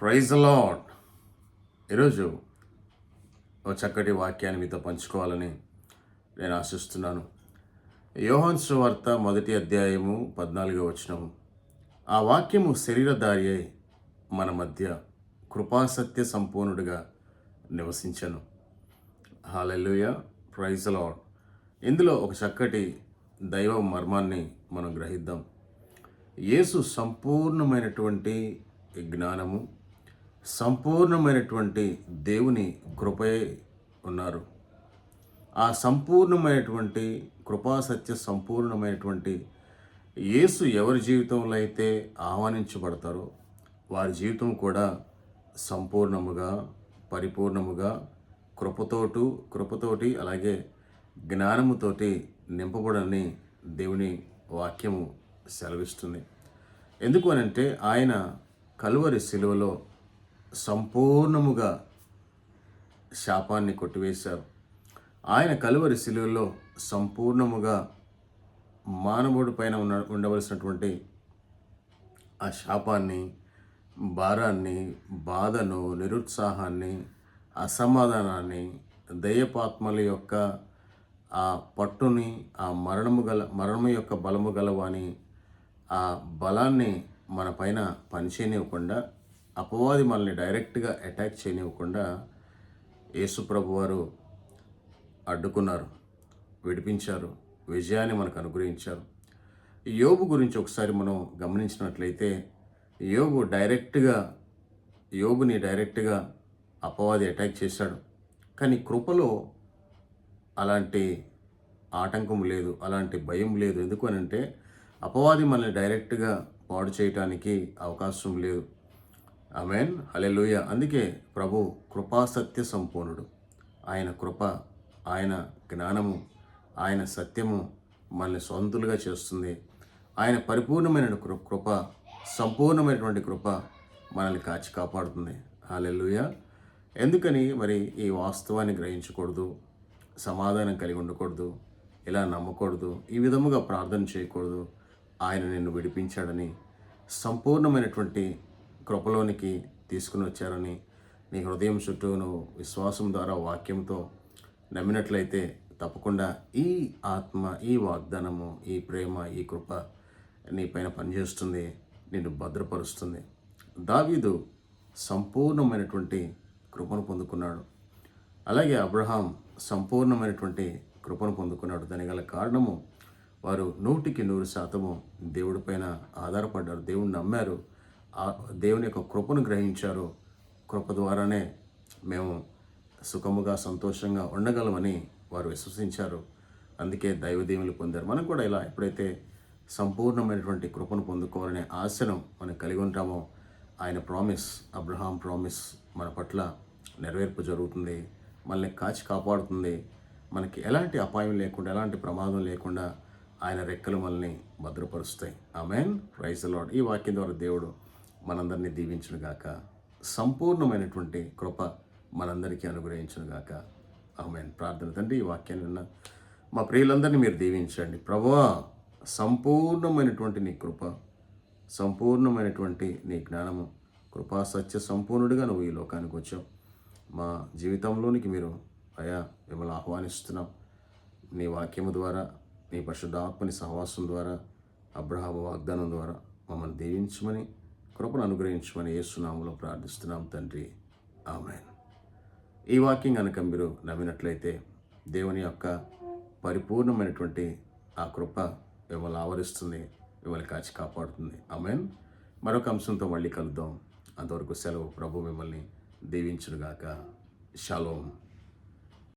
Praise lord ఈరోజు ఒక చక్కటి వాక్యాన్ని మీతో పంచుకోవాలని నేను ఆశిస్తున్నాను. యోహాన్ సువార్త మొదటి అధ్యాయము పద్నాలుగో వచనము ఆ వాక్యము శరీరధారి అయి మన మధ్య కృపాసత్య సంపూర్ణుడిగా నివసించను. హాలెలుయ ప్రైజ్ లాడ్ ఇందులో ఒక చక్కటి దైవ మర్మాన్ని మనం గ్రహిద్దాం. యేసు సంపూర్ణమైనటువంటి జ్ఞానము సంపూర్ణమైనటువంటి దేవుని కృపే ఉన్నారు. ఆ సంపూర్ణమైనటువంటి కృపాసత్య సంపూర్ణమైనటువంటి యేసు ఎవరి జీవితంలో అయితే ఆహ్వానించబడతారో వారి జీవితం కూడా సంపూర్ణముగా పరిపూర్ణముగా కృపతోటు కృపతోటి అలాగే జ్ఞానముతోటి నింపబడని దేవుని వాక్యము సెలవిస్తుంది. ఎందుకు అనంటే ఆయన కలువరి శిలువలో సంపూర్ణముగా శాపాన్ని కొట్టివేశారు ఆయన కలువరి శిలువలో సంపూర్ణముగా మానవుడి పైన ఉన్న ఉండవలసినటువంటి ఆ శాపాన్ని భారాన్ని బాధను నిరుత్సాహాన్ని అసమాధానాన్ని దయ్యపాత్మల యొక్క ఆ పట్టుని ఆ మరణము గల మరణము యొక్క బలము గలవాని ఆ బలాన్ని మన పైన పనిచేయనివ్వకుండా అపవాది మనల్ని డైరెక్ట్గా అటాక్ చేయనివ్వకుండా యేసుప్రభు వారు అడ్డుకున్నారు విడిపించారు విజయాన్ని మనకు అనుగ్రహించారు. యోగు గురించి ఒకసారి మనం గమనించినట్లయితే యోగు డైరెక్ట్గా యోగుని డైరెక్ట్గా అపవాది అటాక్ చేశాడు. కానీ కృపలో అలాంటి ఆటంకం లేదు అలాంటి భయం లేదు. ఎందుకు అని అంటే అపవాది మనల్ని డైరెక్ట్గా పాడు చేయటానికి అవకాశం లేదు. ఆమెన్. హలెలుయ అందుకే ప్రభు కృపా సత్య సంపూర్ణుడు. ఆయన కృప ఆయన జ్ఞానము ఆయన సత్యము మనల్ని సొంతులుగా చేస్తుంది. ఆయన పరిపూర్ణమైన కృ కృప సంపూర్ణమైనటువంటి కృప మనల్ని కాచి కాపాడుతుంది. హాలెలుయ ఎందుకని మరి ఈ వాస్తవాన్ని గ్రహించకూడదు సమాధానం కలిగి ఉండకూడదు ఇలా నమ్మకూడదు ఈ విధముగా ప్రార్థన చేయకూడదు. ఆయన నిన్ను విడిపించాడని సంపూర్ణమైనటువంటి కృపలోనికి తీసుకుని వచ్చారని నీ హృదయం చుట్టూ నువ్వు విశ్వాసం ద్వారా వాక్యంతో నమ్మినట్లయితే తప్పకుండా ఈ ఆత్మ ఈ వాగ్దానము ఈ ప్రేమ ఈ కృప నీ పైన పనిచేస్తుంది నిన్ను భద్రపరుస్తుంది. దావీదు సంపూర్ణమైనటువంటి కృపను పొందుకున్నాడు. అలాగే అబ్రహాం సంపూర్ణమైనటువంటి కృపను పొందుకున్నాడు. దాని గల కారణము వారు నూటికి నూరు శాతము దేవుడి పైన ఆధారపడ్డారు. దేవుణ్ణి నమ్మారు. దేవుని యొక్క కృపను గ్రహించారు. కృప ద్వారానే మేము సుఖముగా సంతోషంగా ఉండగలమని వారు విశ్వసించారు. అందుకే దైవదేవులు పొందారు. మనం కూడా ఇలా ఎప్పుడైతే సంపూర్ణమైనటువంటి కృపను పొందుకోవాలనే ఆశను మనం కలిగి ఉంటామో ఆయన ప్రామిస్ అబ్రహాం ప్రామిస్ మన పట్ల నెరవేర్పు జరుగుతుంది. మనల్ని కాచి కాపాడుతుంది. మనకి ఎలాంటి అపాయం లేకుండా ఎలాంటి ప్రమాదం లేకుండా ఆయన రెక్కలు మనల్ని భద్రపరుస్తాయి. ఆమెన్ ప్రైజ్ లాడ్ ఈ వాక్యం ద్వారా దేవుడు మనందరినీ దీవించునుగాక సంపూర్ణమైనటువంటి కృప మనందరికీ అనుగ్రహించునుగాక గాక. ప్రార్థన తండ్రి ఈ వాక్యాన్ని విన్న మా ప్రియులందరినీ మీరు దీవించండి. ప్రభా సంపూర్ణమైనటువంటి నీ కృప సంపూర్ణమైనటువంటి నీ జ్ఞానము కృపా సత్య సంపూర్ణుడిగా నువ్వు ఈ లోకానికి వచ్చావు. మా జీవితంలోనికి మీరు అయా మిమ్మల్ని ఆహ్వానిస్తున్నాం. నీ వాక్యము ద్వారా నీ పరిశుద్ధాత్మని సహవాసం ద్వారా అబ్రహాము వాగ్దానం ద్వారా మమ్మల్ని దీవించమని కృపను అనుగ్రహించమని ఏసునామంలో ప్రార్థిస్తున్నాం తండ్రి. ఆమెన్. ఈ వాక్యం కనుక మీరు నమ్మినట్లయితే దేవుని యొక్క పరిపూర్ణమైనటువంటి ఆ కృప మిమ్మల్ని ఆవరిస్తుంది మిమ్మల్ని కాచి కాపాడుతుంది. ఆమెన్. మరొక అంశంతో మళ్ళీ కలుద్దాం. అంతవరకు సెలవు. ప్రభు మిమ్మల్ని దీవించునుగాక. షలోం.